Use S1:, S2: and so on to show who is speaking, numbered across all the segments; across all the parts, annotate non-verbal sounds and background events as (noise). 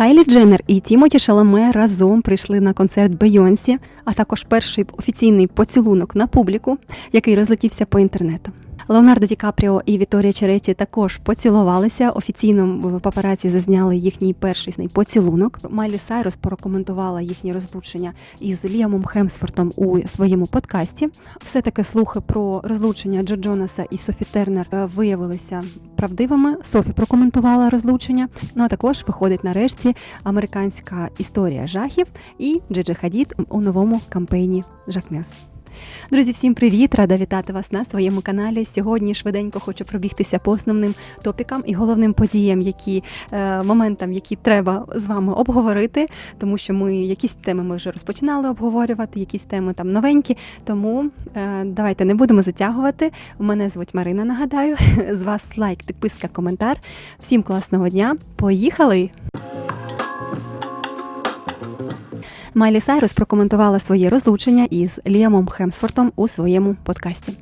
S1: Кайлі Дженнер і Тімоті Шаламе разом прийшли на концерт Бейонсі, а також перший офіційний поцілунок на публіку, який розлетівся по інтернету. Леонардо Ді Капріо і Віторія Череті також поцілувалися. Офіційно в папараці зазняли їхній перший поцілунок. Майлі Сайрус прокоментувала їхнє розлучення із Ліамом Хемсфортом у своєму подкасті. Все таки слухи про розлучення Джо Джонаса і Софі Тернер е, виявилися правдивими. Софі прокоментувала розлучення. Ну а також виходить нарешті американська історія жахів і Джиджи Хадід у новому кампейні Жакмес. Друзі, всім привіт! Рада вітати вас на своєму каналі. Сьогодні швиденько хочу пробігтися по основним топікам і головним подіям, які е, моментам, які треба з вами обговорити, тому що ми якісь теми ми вже розпочинали обговорювати, якісь теми там новенькі. Тому е, давайте не будемо затягувати. Мене звуть Марина. Нагадаю, (laughs) з вас лайк, підписка, коментар. Всім класного дня! Поїхали! Майлі Сайрус прокоментувала своє розлучення із Ліамом Хемсфортом у своєму подкасті.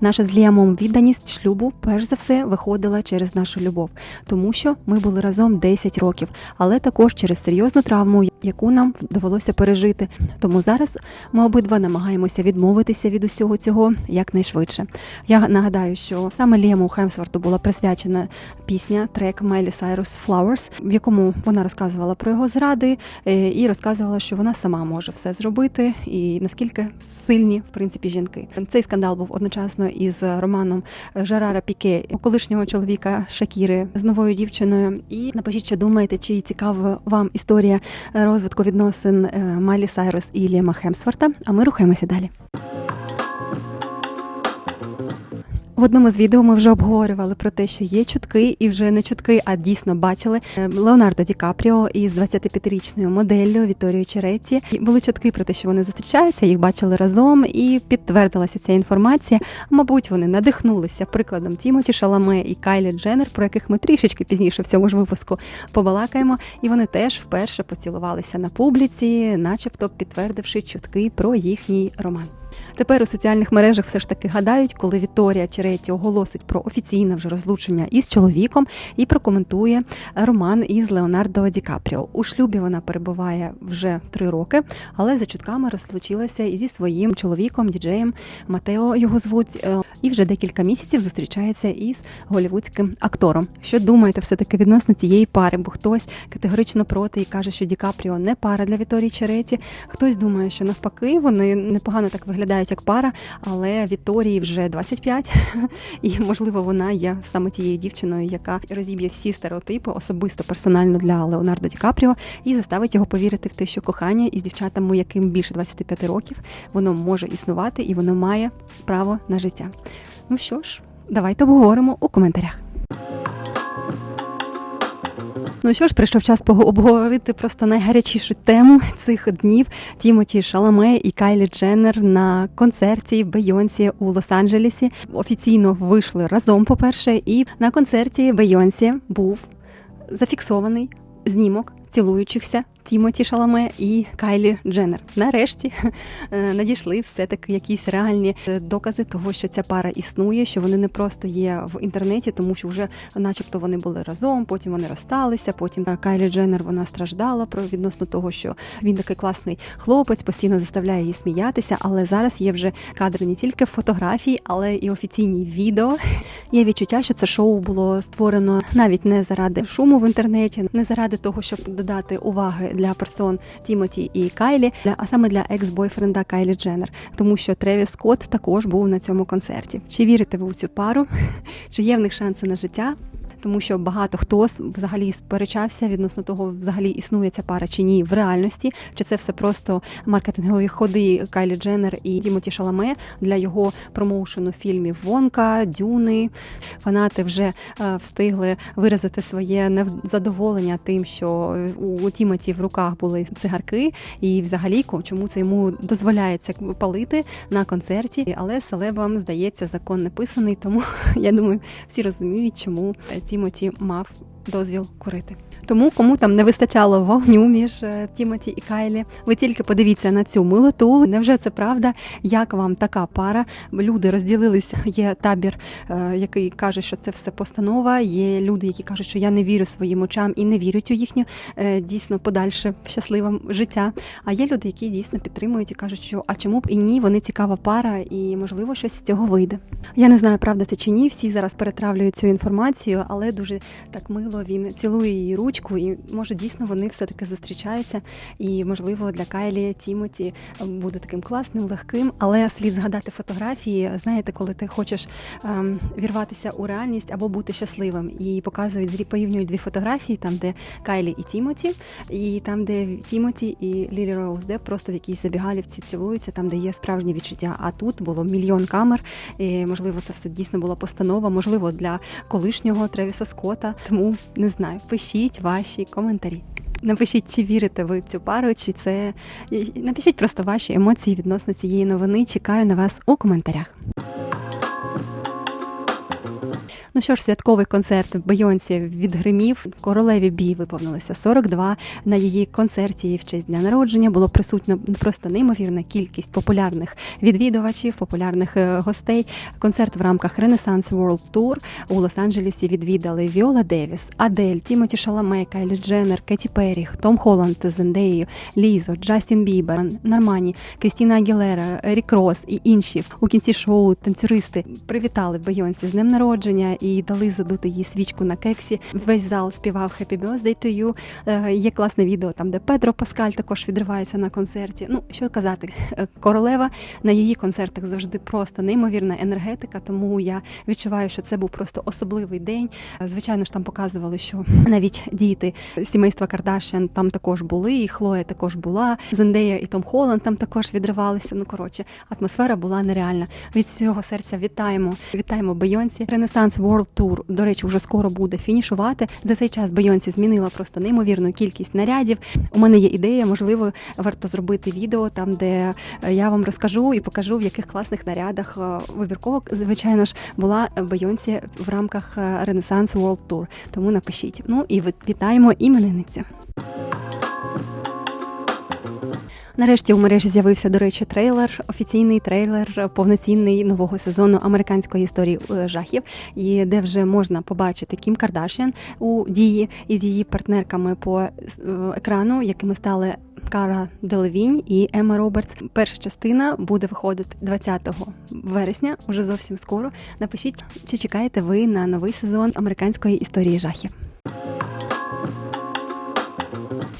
S1: Наша з Ліамом відданість шлюбу перш за все виходила через нашу любов, тому що ми були разом 10 років, але також через серйозну травму, яку нам довелося пережити. Тому зараз ми обидва намагаємося відмовитися від усього цього якнайшвидше. Я нагадаю, що саме Ліаму Хемсворту була присвячена пісня трек Майлі Сайрус Flowers, в якому вона розказувала про його зради е, і розказувала, що вона сама може все зробити, і наскільки сильні в принципі жінки. Цей скандал був одночасно із романом Жерара Піке, колишнього чоловіка Шакіри з новою дівчиною. І напишіть, що думаєте, чи цікава вам історія розвитку відносин е, Майлі Сайрус і Ліма Хемсворта. А ми рухаємося далі. В одному з відео ми вже обговорювали про те, що є чутки, і вже не чутки, а дійсно бачили е, Леонардо Ді Капріо із 25-річною моделлю Віторією Череті. Були чутки про те, що вони зустрічаються, їх бачили разом, і підтвердилася ця інформація. Мабуть, вони надихнулися прикладом Тімоті Шаламе і Кайлі Дженнер, про яких ми трішечки пізніше в цьому ж випуску побалакаємо. І вони теж вперше поцілувалися на публіці, начебто підтвердивши чутки про їхній роман. Тепер у соціальних мережах все ж таки гадають, коли Віторія Череті оголосить про офіційне вже розлучення із чоловіком і прокоментує роман із Леонардо Ді Капріо. У шлюбі вона перебуває вже три роки, але за чутками розлучилася і зі своїм чоловіком, діджеєм Матео його звуть, е, і вже декілька місяців зустрічається із голівудським актором. Що думаєте, все таки відносно цієї пари? Бо хтось категорично проти і каже, що Ді Капріо не пара для Віторії Череті. Хтось думає, що навпаки вони непогано так виглядають як пара, але Віторії вже 25, (laughs) і можливо вона є саме тією дівчиною, яка розіб'є всі стереотипи особисто персонально для Леонардо Ді Капріо і заставить його повірити в те, що кохання із дівчатами, яким більше 25 років, воно може існувати і воно має право на життя. Ну що ж, давайте обговоримо у коментарях. Ну що ж, прийшов час обговорити просто найгарячішу тему цих днів Тімоті Шаламе і Кайлі Дженнер на концерті Бейонсі у Лос-Анджелесі. Офіційно вийшли разом, по-перше, і на концерті Бейонсі був зафіксований знімок цілуючихся Тімоті Шаламе і Кайлі Дженнер. Нарешті (laughs) е, надійшли все таки якісь реальні е, докази того, що ця пара існує, що вони не просто є в інтернеті, тому що вже, начебто, вони були разом, потім вони розсталися. Потім е, Кайлі Дженнер вона страждала про відносно того, що він такий класний хлопець, постійно заставляє її сміятися. Але зараз є вже кадри не тільки фотографій, але і офіційні відео. (laughs) Є відчуття, що це шоу було створено навіть не заради шуму в інтернеті, не заради того, щоб додати уваги для персон Тімоті і Кайлі, а саме для екс-бойфренда Кайлі Дженнер, тому що Тревіс Скотт також був на цьому концерті. Чи вірите ви у цю пару? (laughs) Чи є в них шанси на життя? Тому що багато хто взагалі сперечався відносно того, взагалі існує ця пара чи ні в реальності, чи це все просто маркетингові ходи Кайлі Дженнер і Тімоті Шаламе для його промоушену фільмів Вонка, Дюни. Фанати вже е, встигли виразити своє невзадоволення тим, що у Тімоті в руках були цигарки, і взагалі чому це йому дозволяється палити на концерті. Але селебам здається закон не писаний, тому (laughs) я думаю, всі розуміють, чому Тімоті мав дозвіл курити. Тому кому там не вистачало вогню між е, Тімоті і Кайлі, ви тільки подивіться на цю милоту. Невже це правда? Як вам така пара? Люди розділилися. Є табір, е, який каже, що це все постанова. Є люди, які кажуть, що я не вірю своїм очам і не вірять у їхнє е, дійсно подальше щасливе життя. А є люди, які дійсно підтримують і кажуть, що а чому б і ні, вони цікава пара, і можливо щось з цього вийде. Я не знаю, правда це чи ні. Всі зараз перетравлюють цю інформацію, але дуже так мило він цілує її ручку, і може дійсно вони все таки зустрічаються. І можливо для Кайлі Тімоті буде таким класним, легким. Але слід згадати фотографії. Знаєте, коли ти хочеш ем, вірватися у реальність або бути щасливим, і показують порівнюють дві фотографії, там де Кайлі і Тімоті, і там, де Тімоті і Лілі Роуз, де просто в якійсь забігалівці цілуються, там де є справжні відчуття. А тут було мільйон камер. І, можливо, це все дійсно була постанова, можливо, для колишнього Тревіса Скотта. Тому не знаю, пишіть ваші коментарі. Напишіть, чи вірите ви в цю пару, чи це напишіть просто ваші емоції відносно цієї новини. Чекаю на вас у коментарях. Ну що ж, святковий концерт Бейонсі відгримів. Королеві бій виповнилося 42. На її концерті в честь дня народження було присутня просто неймовірна кількість популярних відвідувачів, популярних е, гостей. Концерт в рамках Renaissance World Tour у Лос-Анджелесі відвідали Віола Девіс, Адель, Тімоті Шаламе, Кайлі Дженнер, Кеті Перрі, Том Холланд з Зендеєю, Лізо, Джастін Бібер, Нормані, Крістіна Агілера, Рік Рос і інші. У кінці шоу танцюристи привітали Бейонсі з днем народження і дали задути їй свічку на кексі. Весь зал співав Happy Birthday to you. Е, Є класне відео там, де Педро Паскаль також відривається на концерті. Ну що казати, е, королева на її концертах завжди просто неймовірна енергетика. Тому я відчуваю, що це був просто особливий день. Е, Звичайно ж, там показували, що навіть діти сімейства Кардашян там також були, і Хлоя також була. Зендея і Том Холланд там також відривалися. Ну коротше, атмосфера була нереальна. Від всього серця вітаємо. Вітаємо Бейонсі. Ренесанс World Tour, до речі, вже скоро буде фінішувати. За цей час Бейонсі змінила просто неймовірну кількість нарядів. У мене є ідея, можливо, варто зробити відео там, де е, я вам розкажу і покажу, в яких класних нарядах е, вибірково, звичайно ж, була Бейонсі в рамках е, Ренесанс World Tour. Тому напишіть. Ну і вітаємо іменинницю. Нарешті у мережі з'явився, до речі, трейлер, офіційний трейлер повноцінний нового сезону американської історії е, жахів, і де вже можна побачити Кім Кардашян у дії із її партнерками по е, екрану, якими стали Кара Делевінь і Емма Робертс. Перша частина буде виходити 20 вересня, уже зовсім скоро. Напишіть, чи чекаєте ви на новий сезон американської історії жахів.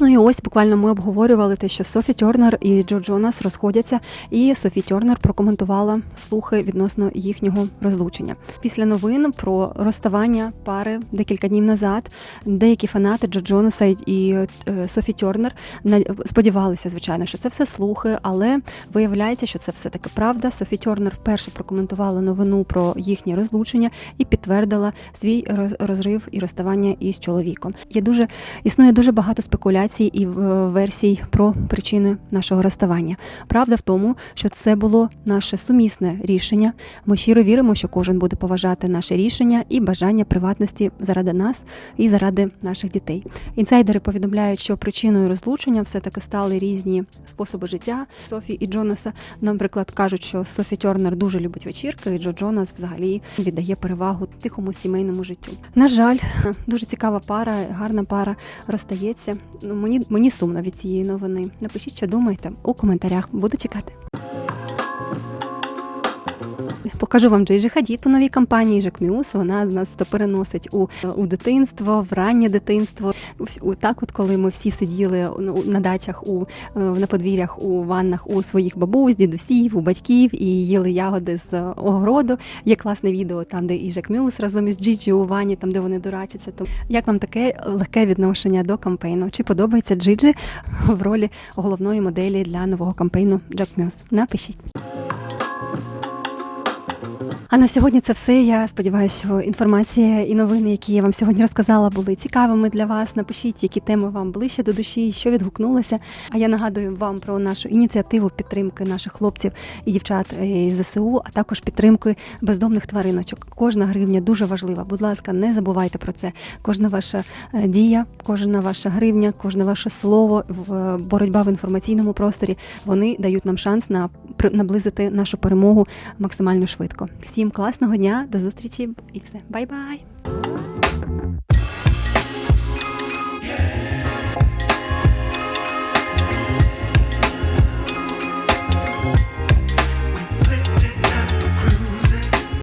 S1: Ну і ось буквально ми обговорювали те, що Софі Тернер і Джо Джонас розходяться, і Софі Тернер прокоментувала слухи відносно їхнього розлучення. Після новин про розставання пари декілька днів назад деякі фанати Джо Джонаса і е, Софі Тернер на- сподівалися, звичайно, що це все слухи, але виявляється, що це все таки правда. Софі Тернер вперше прокоментувала новину про їхнє розлучення і підтвердила свій роз- розрив і розставання із чоловіком. Є дуже існує дуже багато спекуляцій і е, версій про причини нашого розставання. Правда в тому, що це було наше сумісне рішення. Ми щиро віримо, що кожен буде поважати наше рішення і бажання приватності заради нас і заради наших дітей. Інсайдери повідомляють, що причиною розлучення все таки стали різні способи життя Софі і Джонаса. Наприклад, кажуть, що Софі Тернер дуже любить вечірки, і Джо Джонас взагалі віддає перевагу тихому сімейному життю. На жаль, (laughs) дуже цікава пара, гарна пара розстається. Мені мені сумно від цієї новини. Напишіть, що думаєте у коментарях. Буду чекати. Покажу вам Джейджі Хадід у новій кампанії Жак. Вона нас то переносить у, у дитинство, в раннє дитинство. У- Так, от коли ми всі сиділи ну, на дачах у е, на подвір'ях у ваннах у своїх бабусь, дідусів, у батьків і їли ягоди з огороду. Є класне відео там, де і Жак разом із Джиджі у ванні, там де вони дурачаться. То як вам таке легке відношення до кампейну? Чи подобається Джиджі в ролі головної моделі для нового кампейну Жак Мюс? Напишіть. А на сьогодні це все. Я сподіваюся, що інформація і новини, які я вам сьогодні розказала, були цікавими для вас. Напишіть, які теми вам ближче до душі, що відгукнулося. А я нагадую вам про нашу ініціативу підтримки наших хлопців і дівчат із ЗСУ, а також підтримки бездомних твариночок. Кожна гривня дуже важлива. Будь ласка, не забувайте про це. Кожна ваша е, дія, кожна ваша гривня, кожне ваше слово в е, боротьба в інформаційному просторі. Вони дають нам шанс на наблизити нашу перемогу максимально швидко. Всім класного дня, до зустрічі і все. Бай-бай!